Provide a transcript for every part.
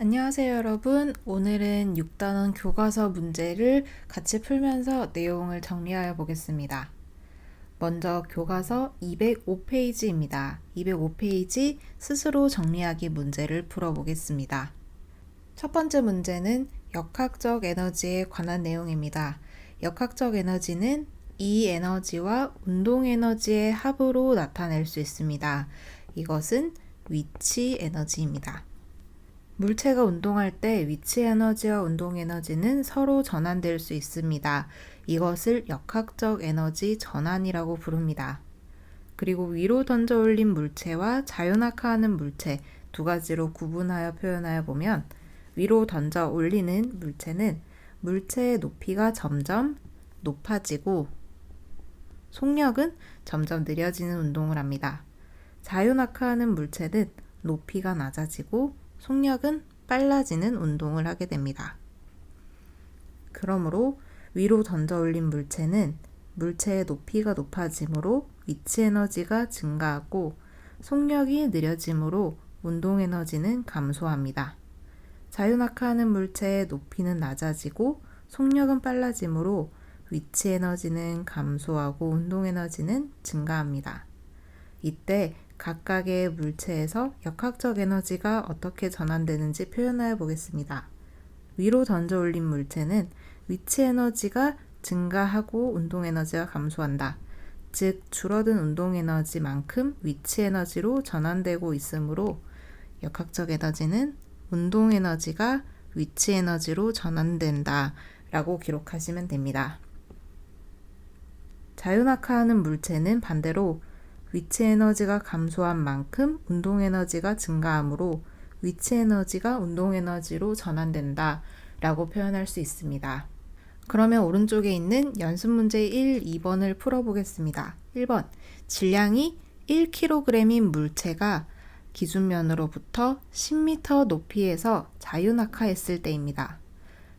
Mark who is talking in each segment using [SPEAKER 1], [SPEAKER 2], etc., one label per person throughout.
[SPEAKER 1] 안녕하세요, 여러분. 오늘은 6단원 교과서 문제를 같이 풀면서 내용을 정리하여 보겠습니다. 먼저 교과서 205페이지입니다. 205페이지 스스로 정리하기 문제를 풀어보겠습니다. 첫 번째 문제는 역학적 에너지에 관한 내용입니다. 역학적 에너지는 이 에너지와 운동 에너지의 합으로 나타낼 수 있습니다. 이것은 위치 에너지입니다. 물체가 운동할 때 위치 에너지와 운동 에너지는 서로 전환될 수 있습니다. 이것을 역학적 에너지 전환이라고 부릅니다. 그리고 위로 던져 올린 물체와 자유낙하하는 물체 두 가지로 구분하여 표현하여 보면 위로 던져 올리는 물체는 물체의 높이가 점점 높아지고 속력은 점점 느려지는 운동을 합니다. 자유낙하하는 물체는 높이가 낮아지고 속력은 빨라지는 운동을 하게 됩니다. 그러므로 위로 던져 올린 물체는 물체의 높이가 높아지므로 위치 에너지가 증가하고 속력이 느려지므로 운동 에너지는 감소합니다. 자유낙하하는 물체의 높이는 낮아지고 속력은 빨라지므로 위치 에너지는 감소하고 운동 에너지는 증가합니다. 이때 각각의 물체에서 역학적 에너지가 어떻게 전환되는지 표현하여 보겠습니다. 위로 던져 올린 물체는 위치 에너지가 증가하고 운동 에너지가 감소한다. 즉, 줄어든 운동 에너지만큼 위치 에너지로 전환되고 있으므로 역학적 에너지는 운동 에너지가 위치 에너지로 전환된다. 라고 기록하시면 됩니다. 자유낙하하는 물체는 반대로 위치 에너지가 감소한 만큼 운동 에너지가 증가하므로 위치 에너지가 운동 에너지로 전환된다 라고 표현할 수 있습니다. 그러면 오른쪽에 있는 연습 문제 1, 2번을 풀어보겠습니다. 1번. 질량이 1kg인 물체가 기준면으로부터 10m 높이에서 자유낙하했을 때입니다.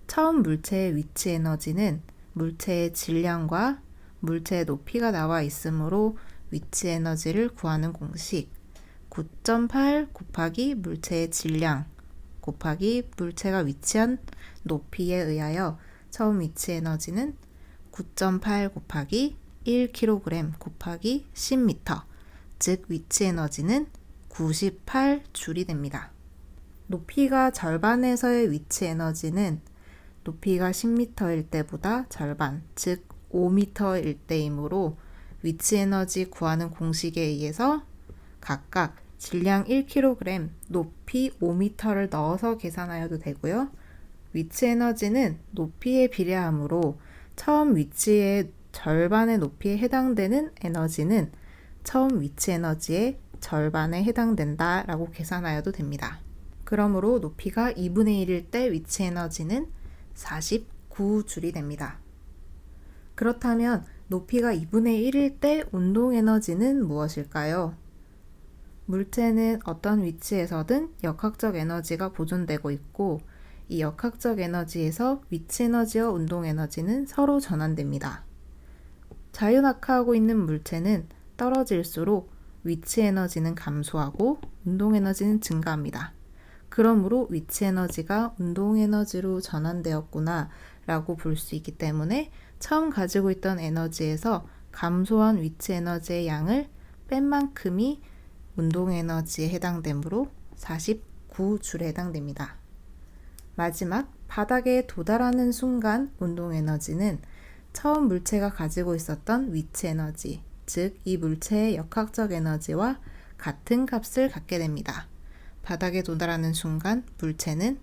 [SPEAKER 1] 처음 물체의 위치 에너지는 물체의 질량과 물체의 높이가 나와 있으므로 위치 에너지를 구하는 공식 9.8 곱하기 물체의 질량 곱하기 물체가 위치한 높이에 의하여 처음 위치 에너지는 9.8 곱하기 1kg 곱하기 10m 즉 위치 에너지는 98줄이 됩니다. 높이가 절반에서의 위치 에너지는 높이가 10m일 때보다 절반, 즉 5m일 때이므로 위치 에너지 구하는 공식에 의해서 각각 질량 1kg, 높이 5m를 넣어서 계산하여도 되고요. 위치 에너지는 높이에 비례하므로 처음 위치의 절반의 높이에 해당되는 에너지는 처음 위치 에너지의 절반에 해당된다 라고 계산하여도 됩니다. 그러므로 높이가 2분의 1일 때 위치 에너지는 49줄이 됩니다. 그렇다면 높이가 2분의 1일 때 운동 에너지는 무엇일까요? 물체는 어떤 위치에서든 역학적 에너지가 보존되고 있고 이 역학적 에너지에서 위치 에너지와 운동 에너지는 서로 전환됩니다. 자유낙하하고 있는 물체는 떨어질수록 위치 에너지는 감소하고 운동 에너지는 증가합니다. 그러므로 위치 에너지가 운동 에너지로 전환되었구나 라고 볼 수 있기 때문에 처음 가지고 있던 에너지에서 감소한 위치 에너지의 양을 뺀 만큼이 운동 에너지에 해당되므로 49줄에 해당됩니다. 마지막 바닥에 도달하는 순간 운동 에너지는 처음 물체가 가지고 있었던 위치 에너지, 즉 이 물체의 역학적 에너지와 같은 값을 갖게 됩니다. 바닥에 도달하는 순간 물체는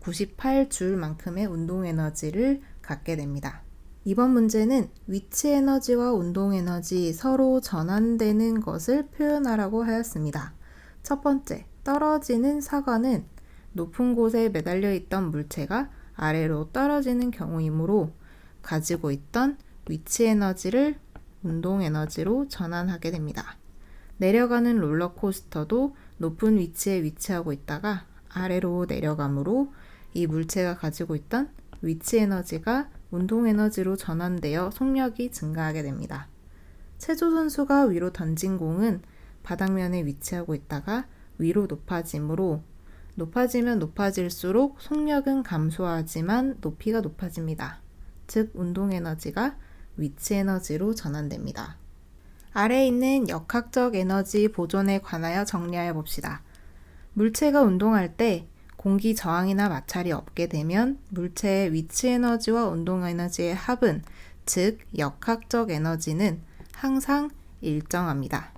[SPEAKER 1] 98줄만큼의 운동 에너지를 갖게 됩니다. 이번 문제는 위치 에너지와 운동 에너지 서로 전환되는 것을 표현하라고 하였습니다. 첫 번째, 떨어지는 사과는 높은 곳에 매달려 있던 물체가 아래로 떨어지는 경우이므로 가지고 있던 위치 에너지를 운동 에너지로 전환하게 됩니다. 내려가는 롤러코스터도 높은 위치에 위치하고 있다가 아래로 내려가므로 이 물체가 가지고 있던 위치 에너지가 운동 에너지로 전환되어 속력이 증가하게 됩니다. 체조 선수가 위로 던진 공은 바닥면에 위치하고 있다가 위로 높아지므로 높아지면 높아질수록 속력은 감소하지만 높이가 높아집니다. 즉, 운동 에너지가 위치 에너지로 전환됩니다. 아래에 있는 역학적 에너지 보존에 관하여 정리하여 봅시다. 물체가 운동할 때 공기 저항이나 마찰이 없게 되면 물체의 위치 에너지와 운동 에너지의 합은 즉 역학적 에너지는 항상 일정합니다.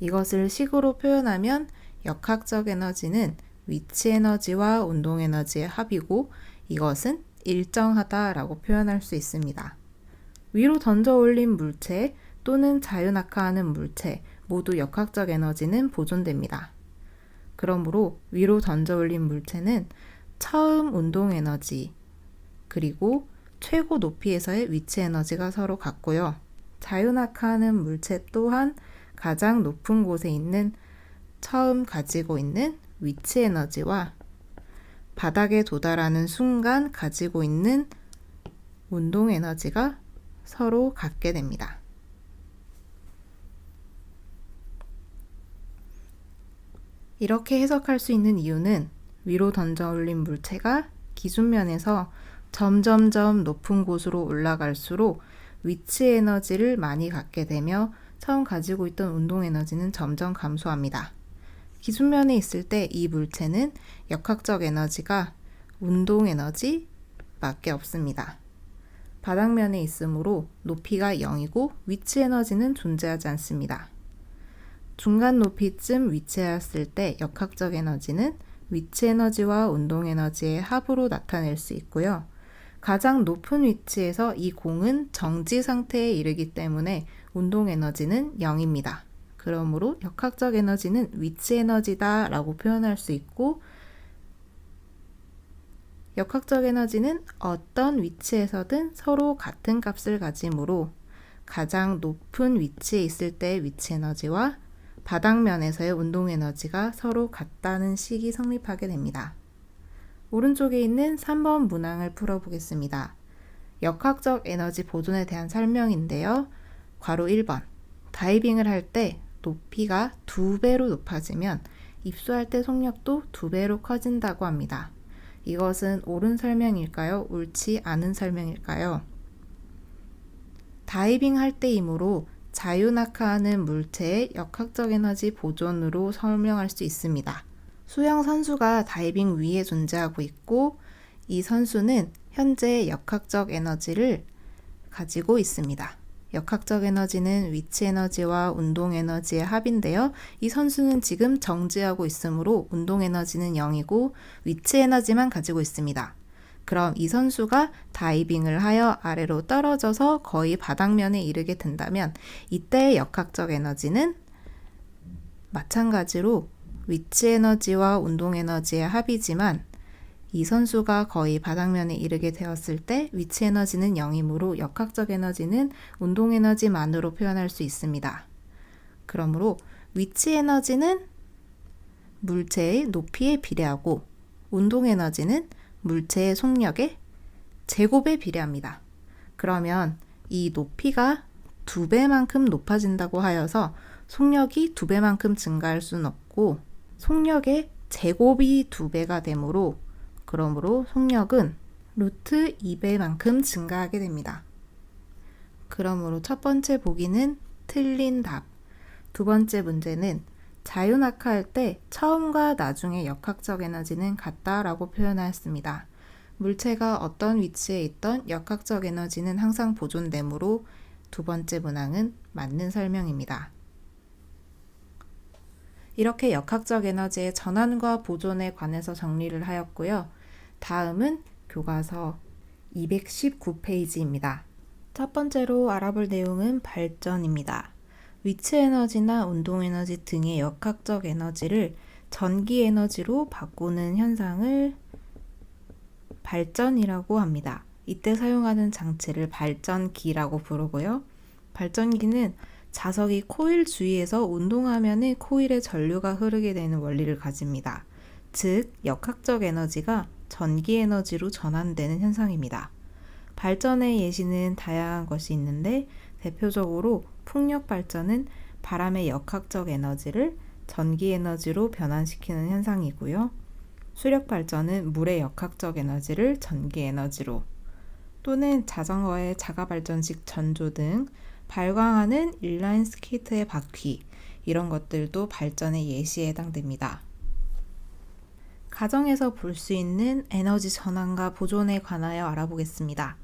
[SPEAKER 1] 이것을 식으로 표현하면 역학적 에너지는 위치 에너지와 운동 에너지의 합이고 이것은 일정하다라고 표현할 수 있습니다. 위로 던져 올린 물체 또는 자유낙하하는 물체 모두 역학적 에너지는 보존됩니다. 그러므로 위로 던져 올린 물체는 처음 운동 에너지 그리고 최고 높이에서의 위치 에너지가 서로 같고요. 자유낙하하는 물체 또한 가장 높은 곳에 있는 처음 가지고 있는 위치 에너지와 바닥에 도달하는 순간 가지고 있는 운동 에너지가 서로 같게 됩니다. 이렇게 해석할 수 있는 이유는 위로 던져 올린 물체가 기준면에서 점점점 높은 곳으로 올라갈수록 위치 에너지를 많이 갖게 되며 처음 가지고 있던 운동 에너지는 점점 감소합니다. 기준면에 있을 때 이 물체는 역학적 에너지가 운동 에너지 밖에 없습니다. 바닥면에 있으므로 높이가 0이고 위치 에너지는 존재하지 않습니다. 중간 높이쯤 위치하였을 때 역학적 에너지는 위치 에너지와 운동 에너지의 합으로 나타낼 수 있고요. 가장 높은 위치에서 이 공은 정지 상태에 이르기 때문에 운동 에너지는 0입니다. 그러므로 역학적 에너지는 위치 에너지다 라고 표현할 수 있고 역학적 에너지는 어떤 위치에서든 서로 같은 값을 가지므로 가장 높은 위치에 있을 때 위치 에너지와 바닥면에서의 운동 에너지가 서로 같다는 식이 성립하게 됩니다. 오른쪽에 있는 3번 문항을 풀어보겠습니다. 역학적 에너지 보존에 대한 설명인데요. 괄호 1번. 다이빙을 할 때 높이가 두 배로 높아지면 입수할 때 속력도 두 배로 커진다고 합니다. 이것은 옳은 설명일까요? 옳지 않은 설명일까요? 다이빙 할 때이므로 자유낙하하는 물체의 역학적 에너지 보존으로 설명할 수 있습니다. 수영 선수가 다이빙 위에 존재하고 있고 이 선수는 현재 역학적 에너지를 가지고 있습니다. 역학적 에너지는 위치 에너지와 운동 에너지의 합인데요. 이 선수는 지금 정지하고 있으므로 운동 에너지는 0이고 위치 에너지만 가지고 있습니다. 그럼 이 선수가 다이빙을 하여 아래로 떨어져서 거의 바닥면에 이르게 된다면 이때의 역학적 에너지는 마찬가지로 위치 에너지와 운동 에너지의 합이지만 이 선수가 거의 바닥면에 이르게 되었을 때 위치 에너지는 0이므로 역학적 에너지는 운동 에너지만으로 표현할 수 있습니다. 그러므로 위치 에너지는 물체의 높이에 비례하고 운동 에너지는 물체의 속력의 제곱에 비례합니다. 그러면 이 높이가 두 배만큼 높아진다고 하여서 속력이 두 배만큼 증가할 수는 없고 속력의 제곱이 두 배가 되므로 그러므로 속력은 루트 2배만큼 증가하게 됩니다. 그러므로 첫 번째 보기는 틀린 답. 두 번째 문제는 자유낙하할 때 처음과 나중의 역학적 에너지는 같다라고 표현하였습니다. 물체가 어떤 위치에 있던 역학적 에너지는 항상 보존되므로 두 번째 문항은 맞는 설명입니다. 이렇게 역학적 에너지의 전환과 보존에 관해서 정리를 하였고요. 다음은 교과서 219페이지입니다. 첫 번째로 알아볼 내용은 발전입니다. 위치 에너지나 운동 에너지 등의 역학적 에너지를 전기 에너지로 바꾸는 현상을 발전이라고 합니다. 이때 사용하는 장치를 발전기라고 부르고요. 발전기는 자석이 코일 주위에서 운동하면 코일에 전류가 흐르게 되는 원리를 가집니다. 즉, 역학적 에너지가 전기 에너지로 전환되는 현상입니다. 발전의 예시는 다양한 것이 있는데 대표적으로 풍력 발전은 바람의 역학적 에너지를 전기 에너지로 변환시키는 현상이고요. 수력 발전은 물의 역학적 에너지를 전기 에너지로 또는 자전거의 자가 발전식 전조 등 발광하는 인라인 스케이트의 바퀴 이런 것들도 발전의 예시에 해당됩니다. 가정에서 볼 수 있는 에너지 전환과 보존에 관하여 알아보겠습니다.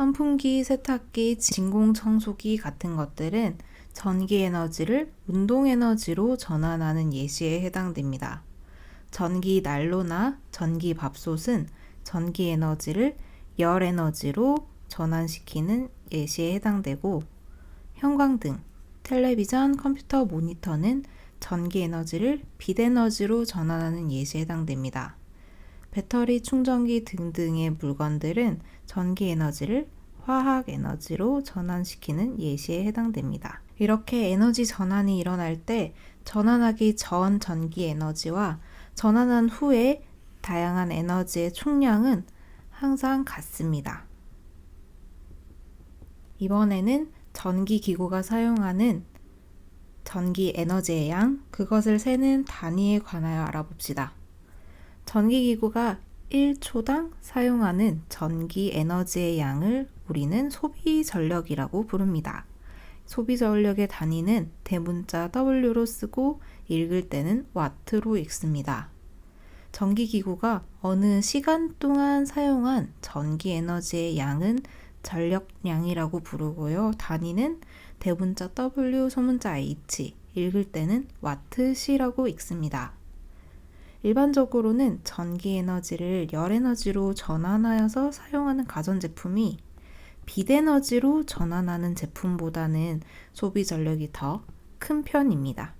[SPEAKER 1] 선풍기, 세탁기, 진공 청소기 같은 것들은 전기 에너지를 운동 에너지로 전환하는 예시에 해당됩니다. 전기 난로나 전기 밥솥은 전기 에너지를 열 에너지로 전환시키는 예시에 해당되고 형광등, 텔레비전, 컴퓨터 모니터는 전기 에너지를 빛 에너지로 전환하는 예시에 해당됩니다. 배터리, 충전기 등등의 물건들은 전기 에너지를 화학 에너지로 전환시키는 예시에 해당됩니다. 이렇게 에너지 전환이 일어날 때 전환하기 전 전기 에너지와 전환한 후에 다양한 에너지의 총량은 항상 같습니다. 이번에는 전기 기구가 사용하는 전기 에너지의 양, 그것을 세는 단위에 관하여 알아봅시다. 전기 기구가 1초당 사용하는 전기 에너지의 양을 우리는 소비 전력이라고 부릅니다. 소비 전력의 단위는 대문자 W로 쓰고 읽을 때는 와트로 읽습니다. 전기 기구가 어느 시간 동안 사용한 전기 에너지의 양은 전력량이라고 부르고요. 단위는 대문자 W, 소문자 H, 읽을 때는 와트시라고 읽습니다. 일반적으로는 전기 에너지를 열 에너지로 전환하여서 사용하는 가전제품이 빛에너지로 전환하는 제품보다는 소비 전력이 더 큰 편입니다.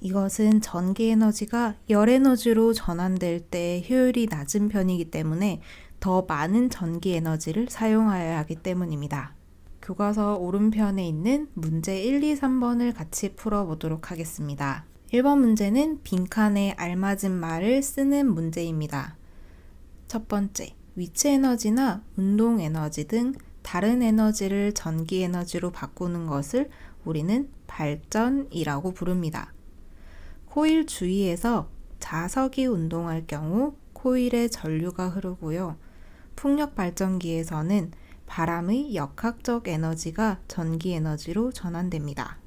[SPEAKER 1] 이것은 전기 에너지가 열 에너지로 전환될 때 효율이 낮은 편이기 때문에 더 많은 전기 에너지를 사용하여야 하기 때문입니다. 교과서 오른편에 있는 문제 1, 2, 3번을 같이 풀어보도록 하겠습니다. 1번 문제는 빈칸에 알맞은 말을 쓰는 문제입니다. 첫 번째, 위치 에너지나 운동 에너지 등 다른 에너지를 전기 에너지로 바꾸는 것을 우리는 발전이라고 부릅니다. 코일 주위에서 자석이 운동할 경우 코일에 전류가 흐르고요. 풍력 발전기에서는 바람의 역학적 에너지가 전기 에너지로 전환됩니다.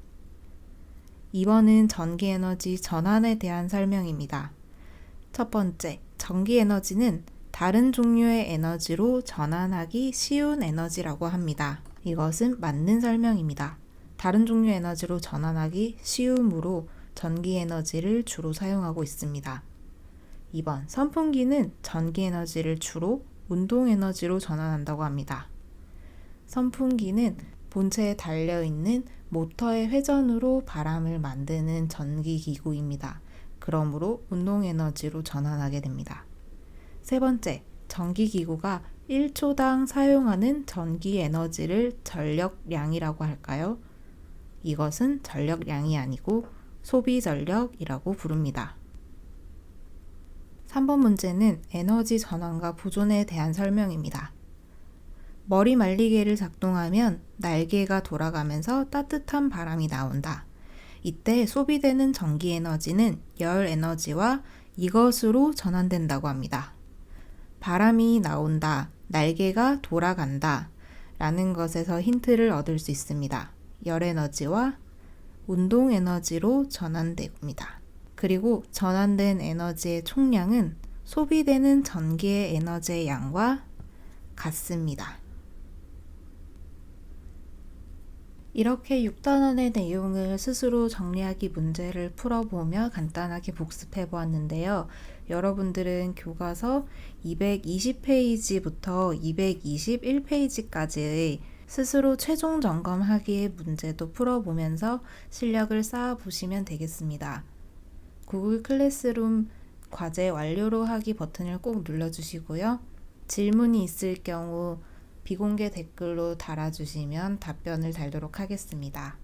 [SPEAKER 1] 2번은 전기 에너지 전환에 대한 설명입니다. 첫 번째, 전기 에너지는 다른 종류의 에너지로 전환하기 쉬운 에너지라고 합니다. 이것은 맞는 설명입니다. 다른 종류 에너지로 전환하기 쉬우므로 전기 에너지를 주로 사용하고 있습니다. 2번 선풍기는 전기 에너지를 주로 운동 에너지로 전환한다고 합니다. 선풍기는 본체에 달려 있는 모터의 회전으로 바람을 만드는 전기 기구입니다. 그러므로 운동 에너지로 전환하게 됩니다. 세 번째, 전기 기구가 1초당 사용하는 전기 에너지를 전력량이라고 할까요? 이것은 전력량이 아니고 소비 전력이라고 부릅니다. 3번 문제는 에너지 전환과 보존에 대한 설명입니다. 머리 말리개를 작동하면 날개가 돌아가면서 따뜻한 바람이 나온다. 이때 소비되는 전기 에너지는 열 에너지와 이것으로 전환된다고 합니다. 바람이 나온다, 날개가 돌아간다 라는 것에서 힌트를 얻을 수 있습니다. 열 에너지와 운동 에너지로 전환됩니다. 그리고 전환된 에너지의 총량은 소비되는 전기의 에너지의 양과 같습니다. 이렇게 6단원의 내용을 스스로 정리하기 문제를 풀어보며 간단하게 복습해 보았는데요. 여러분들은 교과서 220페이지부터 221페이지까지의 스스로 최종 점검하기의 문제도 풀어보면서 실력을 쌓아보시면 되겠습니다. 구글 클래스룸 과제 완료로 하기 버튼을 꼭 눌러주시고요. 질문이 있을 경우 비공개 댓글로 달아주시면 답변을 달도록 하겠습니다.